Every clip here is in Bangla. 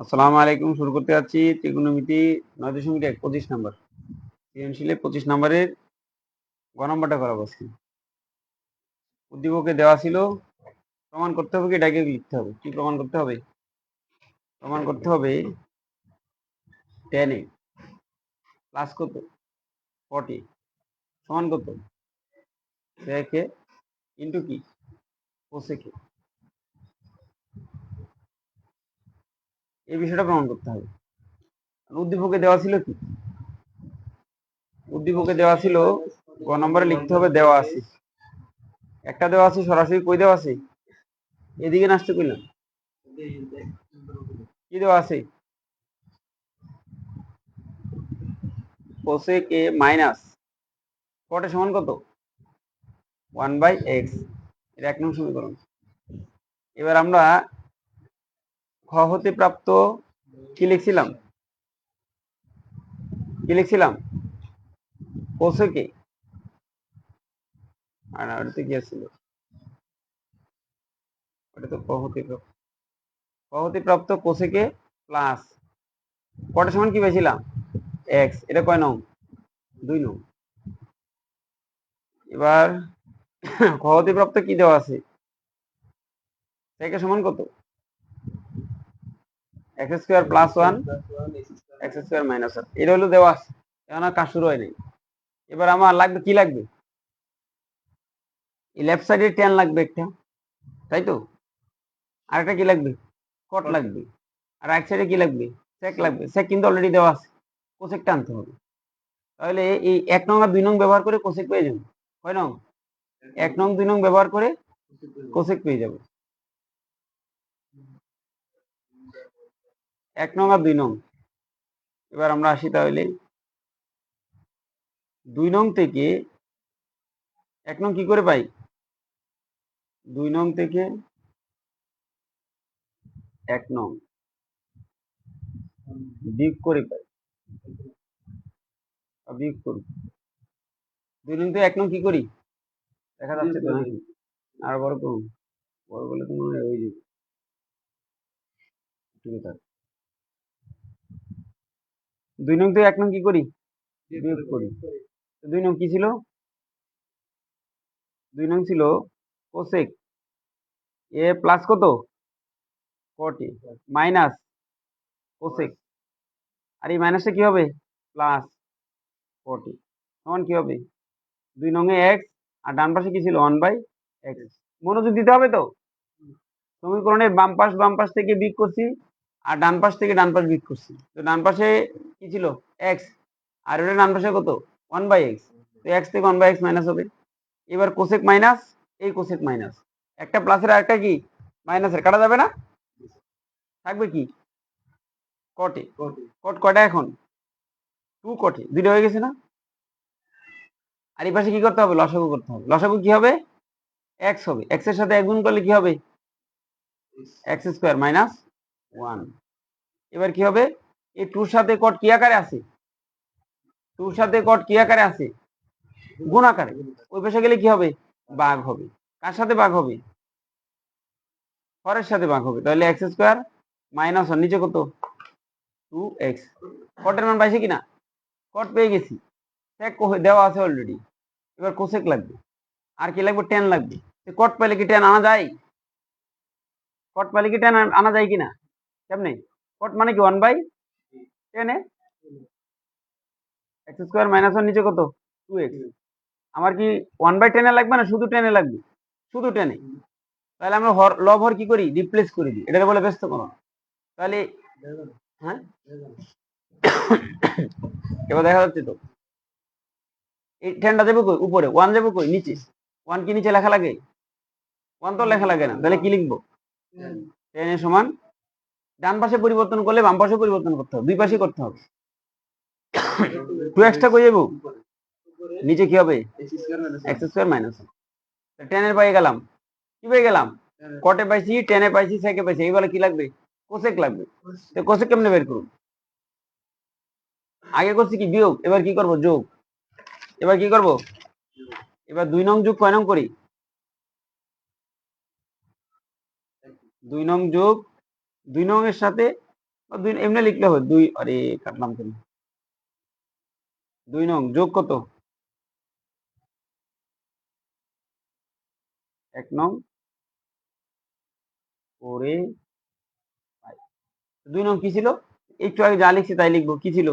আসসালামু আলাইকুম, শুরু করতে যাচ্ছি ত্রিকোণমিতি নয় দশমিক এক, পঁচিশ নাম্বার। সৃজনশীলে পঁচিশ নাম্বারের গ নম্বরটা করা বসছি উদ্দীপকে দেওয়া ছিল, প্রমাণ করতে হবে কি, এটাকে লিখতে হবে। কি প্রমাণ করতে হবে? প্রমাণ করতে হবে টেন এ প্লাস কত? ফর্টি সমান কত? সেকে ইন্টু কি? কোসেকে এই বিষয়টা প্রমাণ করতে হবে। উদ্দীপকে দেওয়া ছিল কি? উদ্দীপকে দেওয়া ছিল গ নম্বরে লিখতে হবে, দেওয়া আছে। একটা দেওয়া আছে, সরাসরি কই দেওয়া আছে? এদিকে না আসতে কইলাম। কি দেওয়া আছে? কোসেক এ মাইনাস কটে সমান কত? ওয়ান বাই এক্সের এক নং সমীকরণ। এবার আমরা খ হতে প্রাপ্ত কি লিখছিলাম? কি লিখছিলাম? কোসেকে আর ওটাতে কি ছিল ওটা তো ক হতে প্রাপ্ত, ক প্লাস কটা সমান কি পেয়েছিলাম এক্স, এটা কয় নং? দুই নং। এবার খ প্রাপ্ত কি দেওয়া আছে? সেকে সমান কত? প্লাস ওয়ান মাইনাস ওয়ান এটা হলো দেওয়া আছে। আর কাজ শুরু হয় নাই এবার আমার লাগবে, কি লাগবে? লেফট সাইডে টেন লাগবে একটা, তাই তো? কি লাগবে? কট লাগবে। আর এক সাইডে কি লাগবে? সেক লাগবে। সেক কিন্তু অলরেডি দেওয়া আছে। কোসেকটা আনতে হবে। তাহলে এই এক নং আর দুই নং ব্যবহার করে কোসেক পেয়ে যাবে। কয় নং? এক নং, দুই নং ব্যবহার করে কোসেক পেয়ে যাবে। এক নং আর দুই নং। এবার আমরা আসি তাহলে। দুই নং থেকে এক নং কি করে পাই? দুই নং থেকে এক নং বিয়োগ করে পাই। বা বিয়োগ করি দুই নং থেকে এক নং কি করি? দেখা যাচ্ছে তো নাকি। আর বড় করুন বড় বলে তো মনে হয় ওই যে ঠিক আছে দুই নং থেকে এক নং কি করি? বিয়োগ করি দুই নং কি ছিল? দুই নং ছিল কোসেক এ প্লাস কত? ফর্টি মাইনাস কোসেক আর এই মাইনাসটা কি হবে? প্লাস ফর্টি সমান কি হবে? দুই নং এ এক্স আর ডান পাশে কি ছিল? ওয়ান বাই এক্স মনোযোগ দিতে হবে তো? সমীকরণের বাম পাশ বাম পাশ থেকে বিক করছি। আর ডান পাশ থেকে ডান পাশ বিক করছি। তো ডান পাশে কি ছিল? এক্স আর ওটা ডান পাশে কত? ওয়ান বাই এক্স তো এক্স থেকে ওয়ান বাই এক্স মাইনাস হবে। এবার কোসেক মাইনাস এই কোসেক মাইনাস একটা প্লাসের আর একটা কি? মাইনাসের কাটা যাবে না? থাকবে কি? কটে কট কটা এখন? টু কটে দুইটা হয়ে গেছে না? আর এই পাশে কি করতে হবে? লসাগু করতে হবে। লসাগু কি হবে? এক্স হবে। এক্সের সাথে এক গুণ করলে কি হবে? এক্স স্কোয়ার মাইনাস ওয়ান এবার কি হবে? এই টুর সাথে কট কি আকারে আছে? টুর সাথে কট কি আকারে আছে? গুণ আকারে। ওই পাশে গেলে কি হবে? বাঘ হবে। কার সাথে বাঘ হবে? হরের সাথে বাঘ হবে। তাহলে এক্স স্কোয়ার মাইনাস ওয়ান নিচে কত? টু এক্স কটের মান পাইছে কিনা? কট পেয়ে গেছি। সেক দেওয়া আছে অলরেডি এবার কোসেক লাগবে। আর কি লাগবে? টেন লাগবে। কট পেলে কি টেন আনা যায়? কট পেলে কি টেন আনা যায় কিনা? কেমনে কট মানে কি ওয়ান বাই টেনে এক্স স্কোয়ার মাইনাস ওয়ান নিচে কত? টু এক্স আমার কি ওয়ান বাই টেনে লাগবে না শুধু টেনে লাগবে? শুধু টেনে তাহলে আমরা হর লব হর কি করি? রিপ্লেস করে দিই। এটাকে বলে ব্যস্ত করো তাহলে হ্যাঁ? এবার দেখা যাচ্ছে তো। এই টেনটা যাবে কই? উপরে। ওয়ান যাবে কই? নিচে। ওয়ান কি নিচে লেখা লাগে? ওয়ান তো লেখা লাগে না। তাহলে কি লিখব? টেন এর সমান ডান পাশে পরিবর্তন করলে বাম পাশে পরিবর্তন করতে হবে, দুই পাশে করতে হবে। টু এক্সটা কই যাব নিচে কি হবে? এক্স স্কোয়ার মাইনাস টেনের পাই গেলাম। কি পেয়ে গেলাম? কটে পাইছি টেনে পাইছি সেকে পাইছি, এইবার কি লাগবে? কোসেক লাগবে। তো কোসেক কেমনে বের করুন আগে করছি কি? বিয়োগ, এবার কি করব? যোগ। এবার কি করব? এবার দুই নং যোগ কয় নং করি? দুই নং যোগ দুই নং এর সাথে এমনি লিখলে হবে দুই, আরে কাটলাম কেন দুই নং, যোগ কত? এক নং ফোরে দুই নং কি ছিল? একটু আগে যা লিখছি তাই লিখব। কি ছিল?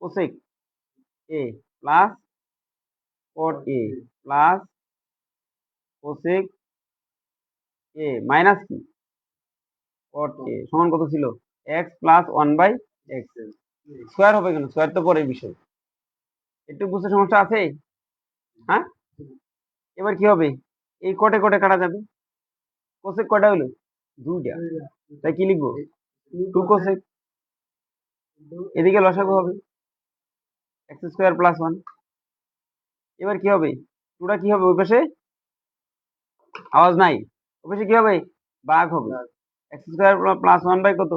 Cosec A plus cot A plus cosec A minus কি? সমান কত ছিল? X plus one by x square হবে কেন? স্কোয়ার তো পরে বিষয়। একটু বুঝতে সমস্যা আছে? হ্যাঁ? এবার কি হবে? এই কটে কটে কাটা যাবে। কোসেক কটা হলো? দুইটা। তাই কি লিখব? টু কোসেক এদিকে লসাগু হবে। এক্স স্কোয়ার প্লাস ওয়ান এবার কি হবে? টুটা কি হবে? ওই পাশে? আওয়াজ নাই। ওই পাশে কি হবে? বাঘ হবে। X square plus one by কত?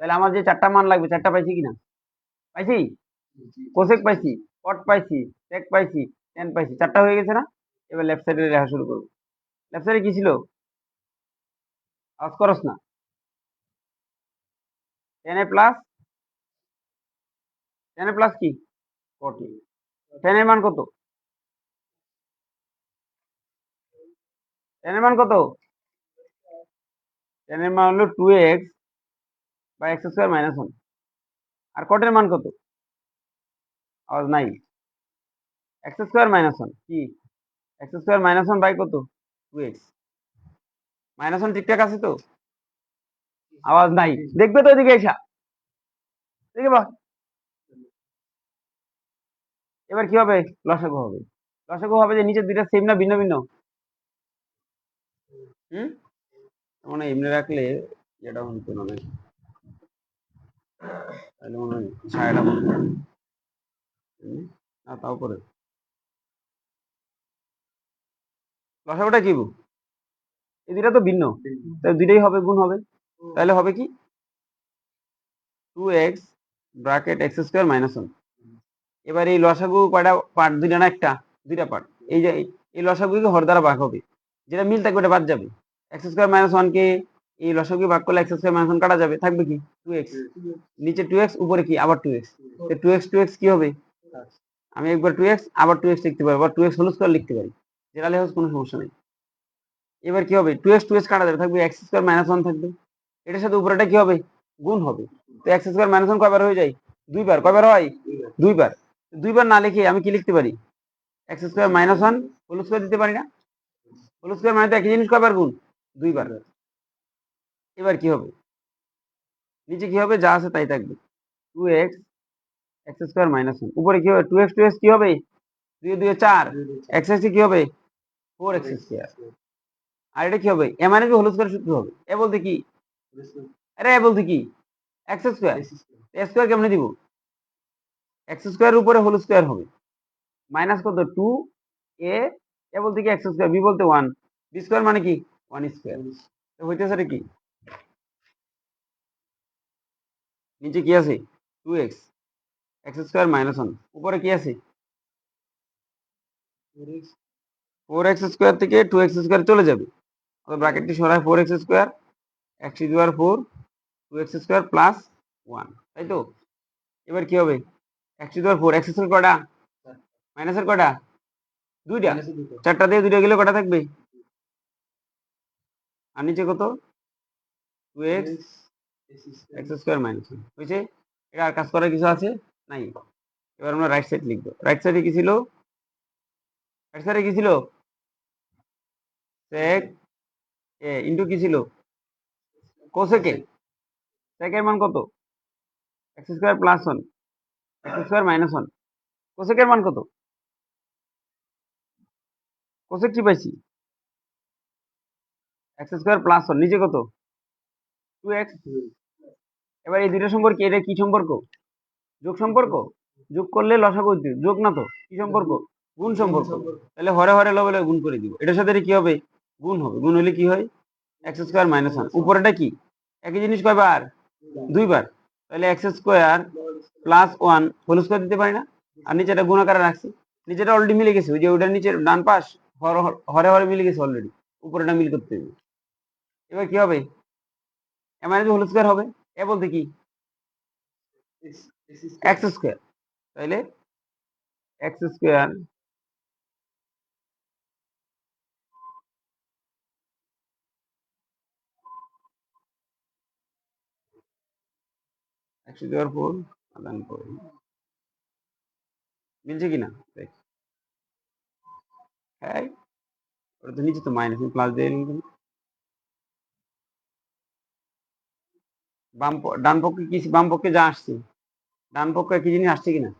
তাহলে আমার যে চারটা মান লাগবে চারটা পাইছি কিনা? পাইছি? কোসেক পাইছি কট পাইছি সেক পাইছি টেন পাইছি চারটা হয়ে গেছে না? এবার লেফট সাইডে লেখা শুরু করব। লেফট সাইডে কি ছিল? আওয়াজ করস না। Tan A plus tan A plus কি? ফর্টি টেন এর মান কত? টেন এর মান কত? টেন এর মান হলো টু এক্স বা এক্স স্কোয়ার মাইনাস ওয়ান আর কটের মান কত? আওয়াজ নাই। এক্স স্কোয়ার মাইনাস ওয়ান কি? X square minus one by কত? টু এক্স মাইনাস ওয়ান ঠিকঠাক আছে তো? আওয়াজ নাই। দেখবে তো এদিকে এসা। দেখে বা এবার কি হবে? লসাগু হবে। লসাগু হবে যে নিচের দুইটা সেম না, ভিন্ন ভিন্ন? হুম? মানে এমনি রাখলে এটা হতো না। নাকি তাহলে মনে হয় ছায়াটা বন্ধ? না। তাও করে লসাগুটা কি? এই দুইটা তো ভিন্ন। তাই দুইটাই হবে, গুণ হবে। তাহলে হবে কি? Two x bracket x square minus one এবার এই লসাগু কয়টা পার্ট দুইটা না একটা? দুইটা পার্ট এই যে, এই লসাগুকে হর দ্বারা ভাগ হবে। যেটা মিল থাকবে ওটা বাদ যাবে। এক্স স্কোয়ার মাইনাস ওয়ানকে এই লসাগু ভাগ করলে এক্স স্কোয়ার মাইনাস ওয়ান কাটা যাবে, থাকবে কি? টু এক্স নিচে টু এক্স উপরে কি? আবার two x two x two x কি হবে? আমি একবার টু এক্স আবার টু এক্স লিখতে পারি, আবার টু এক্স হোল স্কোয়ার লিখতে পারি। যেটা লেখা কোনো সমস্যা নেই। এবার কি হবে? টু এক্স টু এক্স কাটা যাবে, থাকবে এক্স স্কোয়ার মাইনাস ওয়ান থাকবে। এটার সাথে উপরেটা কি হবে? গুণ হবে। তো এক্স স্কোয়ার মাইনাস ওয়ান কয়বার হয়ে যায়? দুইবার। কয়বার হয়? দুইবার। দুইবার না লিখে আমি কি লিখতে পারি? X square minus one whole square দিতে পারি না। হোল স্কোয়ার মানে তো একই জিনিস কয়বার গুণ? দুইবার। এবার কি হবে? নিচে কি হবে? যা আছে তাই থাকবে। Two x x square minus one উপরে কি হবে? টু এক্স টু এক্স কি হবে? দুই দুই, চার। এক্স এক্স কি হবে? ফোর এক্স স্কোয়ার আর এটা কি হবে? এ মানে হোল স্কোয়ার সূত্র হবে। এ বলতে কি? আরে এ বলতে কি? এক্স স্কোয়ার স্কোয়ার কেমনে দিব? এক্স স্কোয়ার উপরে হোল স্কোয়ার হবে। মাইনাস কত? টু এ এ বলতে কি? এক্স স্কোয়ার বি বলতে ওয়ান বি স্কোয়ার মানে কি? ওয়ান স্কোয়ার তো হইতেছে কি? নিচে কি আছে? Two x x square minus one উপরে কি আছে? ফোর এক্স স্কোয়ার থেকে টু এক্স স্কোয়ার চলে যাবে। অর্থাৎ ব্র্যাকেটটি সরায় ফোর এক্স স্কোয়ার এক্স দুয়ার four two x square plus one তাই তো? এবার কি হবে? এক্স দুয়ার ফোর এক্স স্কোয়ার কটা মাইনাসের কটা দুইটা। চারটা দিয়ে দুইটা গেলে কটা থাকবে? আর নিচে কত? Two x x square minus হয়েছে? এটা আর কাজ করার কিছু আছে? নাই। এবার আমরা রাইট সাইড লিখব। রাইট সাইডে কি ছিল? রাইট সাইডে কি ছিল? সেক এ ইন্টু কি ছিল? কোসেকে সেকের মান কত? X square plus one x square minus one কোসেকের মান কত? কোসেক কি পাইছি? এক্স স্কোয়ার প্লাস ওয়ান নিচে কত? এবার এই দুটো সম্পর্ক কি সম্পর্ক? যোগ সম্পর্ক? যোগ করলে লসাগু যোগ না তো? কি সম্পর্ক? গুণ সম্পর্ক। তাহলে হরে হরে লবে গুণ করে দিব। এটার সাথে কি হবে? গুণ হবে। গুণ হলে কি হয়? মাইনাস উপরেটা কি? একই জিনিস কয়বার? দুইবার। তাহলে x square plus one whole দিতে পারি না? আর নিচেটা গুণ আকারে রাখছি। নিচেটা অলরেডি মিলে গেছে। ওই যে ওটার নিচের ডান পাশ, হরে হরে মিলে গেছে অলরেডি উপরেটা মিল করতে হবে। এবার কি হবে? এম হোল স্কোয়ার হবে এ বলতে কি? এক্স স্কোয়ার তাইলে এক্স স্কোয়ার একশো দেওয়ার পর আদান করে। মিলছে কিনা? দেখ। হ্যাঁ ওটা তো নিচে তো মাইনাস প্লাস দিয়ে বাম ডান পক্ষে কি বাম পক্ষে যা আসছে। ডান পক্ষে কি জিনিস আসছে কিনা?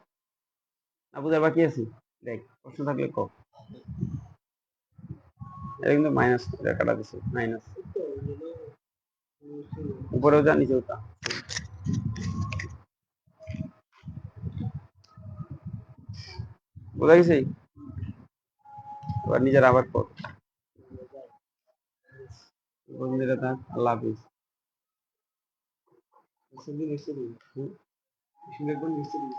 না বুঝার বাকি আছে? দেখ, প্রশ্ন থাকলে ক? এটা কিন্তু মাইনাস কাটা দিছে মাইনাস উপরেও যা, নিচেও তা। বোঝা গেছে? এবার নিজের আবার Şimdi neyse değil. Şimdi bu neyse değil.